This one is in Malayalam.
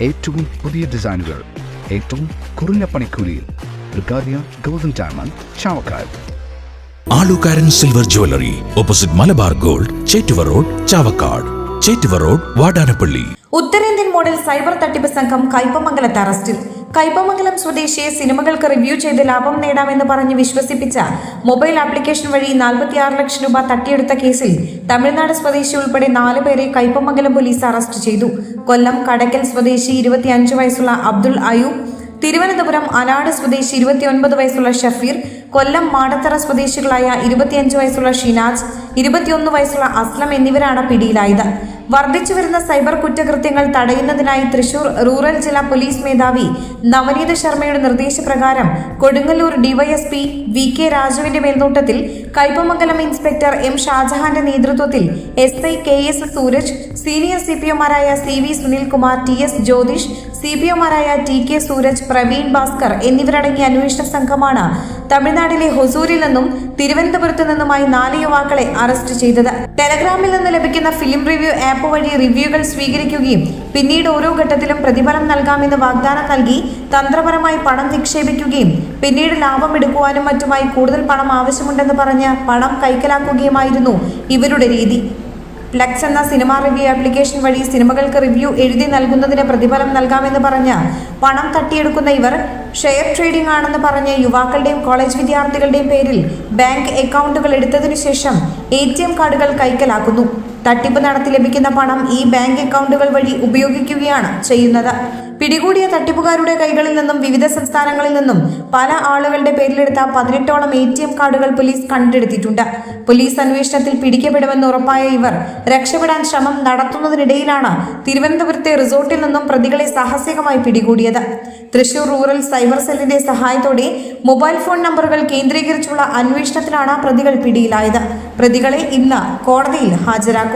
ഏറ്റവും പുതിയ ഡിസൈനുകൾ ഏറ്റവും കുറഞ്ഞ പണിക്കൂലിയിൽ golden diamond Alukkaran silver jewellery opposite Malabar gold Chettuva road Chavakkad. Chettuva road Vatanappally. ഉത്തരേന്ത്യൻ മോഡൽ സൈബർ തട്ടിപ്പ് സംഘം കയ്പമംഗലത്ത് അറസ്റ്റിൽ. കയ്പമംഗലം സ്വദേശിയെ സിനിമകൾക്ക് റിവ്യൂ ചെയ്ത് ലാഭം നേടാമെന്ന് പറഞ്ഞ് വിശ്വസിപ്പിച്ച മൊബൈൽ ആപ്ലിക്കേഷൻ വഴി നാൽപ്പത്തിയാറ് ലക്ഷം രൂപ തട്ടിയെടുത്ത കേസിൽ തമിഴ്നാട് സ്വദേശി ഉൾപ്പെടെ നാല് പേരെ കൈപ്പമംഗലം പോലീസ് അറസ്റ്റ് ചെയ്തു. കൊല്ലം കടക്കൽ സ്വദേശി ഇരുപത്തിയഞ്ച് വയസ്സുള്ള അബ്ദുൾ അയൂബ് തിരുവനന്തപുരം അനാട് സ്വദേശി ഇരുപത്തിയൊൻപത് വയസ്സുള്ള ഷഫീർ കൊല്ലം മാടത്തറ സ്വദേശികളായ ഇരുപത്തിയഞ്ച് വയസ്സുള്ള ഷിനാജ് ഇരുപത്തിയൊന്ന് വയസ്സുള്ള അസ്ലം എന്നിവരാണ് പിടിയിലായത്. വർദ്ധിച്ചു വരുന്ന സൈബർ കുറ്റകൃത്യങ്ങൾ തടയുന്നതിനായി തൃശൂർ റൂറൽ ജില്ലാ പോലീസ് മേധാവി നവനീത് ശർമ്മയുടെ നിർദ്ദേശപ്രകാരം കൊടുങ്ങല്ലൂർ ഡിവൈഎസ്പി വി കെ രാജുവിന്റെ മേൽനോട്ടത്തിൽ കൈപ്പമംഗലം ഇൻസ്പെക്ടർ എം ഷാജഹാന്റെ നേതൃത്വത്തിൽ S I K S Sooraj senior C P ഒമാരായ C V Sunilkumar T S Jyothish C P ഒമാരായ T K Sooraj Praveen Bhaskar എന്നിവരടങ്ങിയ അന്വേഷണ സംഘമാണ് തമിഴ്നാട്ടിലെ ഹൊസൂരിൽ നിന്നും തിരുവനന്തപുരത്ത് നിന്നുമായി നാല് യുവാക്കളെ അറസ്റ്റ് ചെയ്തത്. ടെലഗ്രാമിൽ നിന്ന് ലഭിക്കുന്ന ഫിലിം റിവ്യൂ ആപ്പ് വഴി റിവ്യൂകൾ സ്വീകരിക്കുകയും പിന്നീട് ഓരോ ഘട്ടത്തിലും പ്രതിഫലം നൽകാമെന്ന് വാഗ്ദാനം നൽകി തന്ത്രപരമായി പണം നിക്ഷേപിക്കുകയും പിന്നീട് ലാഭം എടുക്കുവാനും മറ്റുമായി കൂടുതൽ പണം ആവശ്യമുണ്ടെന്ന് പറഞ്ഞ് പണം കൈക്കലാക്കുകയുമായിരുന്നു ഇവരുടെ രീതി. ഫ്ലെക്സ് എന്ന സിനിമ റിവ്യൂ ആപ്ലിക്കേഷൻ വഴി സിനിമകൾക്ക് റിവ്യൂ എഴുതി നൽകുന്നതിന് പ്രതിഫലം നൽകാമെന്ന് പറഞ്ഞ് പണം തട്ടിയെടുക്കുന്ന ഇവർ ഷെയർ ട്രേഡിംഗ് ആണെന്ന് പറഞ്ഞ് യുവാക്കളുടെയും കോളേജ് വിദ്യാർത്ഥികളുടെയും പേരിൽ ബാങ്ക് അക്കൗണ്ടുകൾ എടുത്തതിനു ശേഷം എം കാർഡുകൾ കൈക്കലാക്കുന്നു. തട്ടിപ്പ് നടത്തി ലഭിക്കുന്ന പണം ഈ ബാങ്ക് അക്കൗണ്ടുകൾ വഴി ഉപയോഗിക്കുകയാണ് ചെയ്യുന്നത്. പിടികൂടിയ തട്ടിപ്പുകാരുടെ കൈകളിൽ നിന്നും വിവിധ സംസ്ഥാനങ്ങളിൽ നിന്നും പല ആളുകളുടെ പേരിലെടുത്ത പതിനെട്ടോളം എ ടി എം കാർഡുകൾ പോലീസ് കണ്ടെടുത്തിട്ടുണ്ട്. പോലീസ് അന്വേഷണത്തിൽ പിടിക്കപ്പെടുമെന്ന് ഉറപ്പായ ഇവർ രക്ഷപ്പെടാൻ ശ്രമം നടത്തുന്നതിനിടയിലാണ് തിരുവനന്തപുരത്തെ റിസോർട്ടിൽ നിന്നും പ്രതികളെ സാഹസികമായി പിടികൂടിയത്. തൃശൂർ റൂറൽ സൈബർ സെല്ലിന്റെ സഹായത്തോടെ മൊബൈൽ ഫോൺ നമ്പറുകൾ കേന്ദ്രീകരിച്ചുള്ള അന്വേഷണത്തിലാണ് പ്രതികൾ പിടിയിലായത്. പ്രതികളെ ഇന്ന് കോടതിയിൽ ഹാജരാക്കും.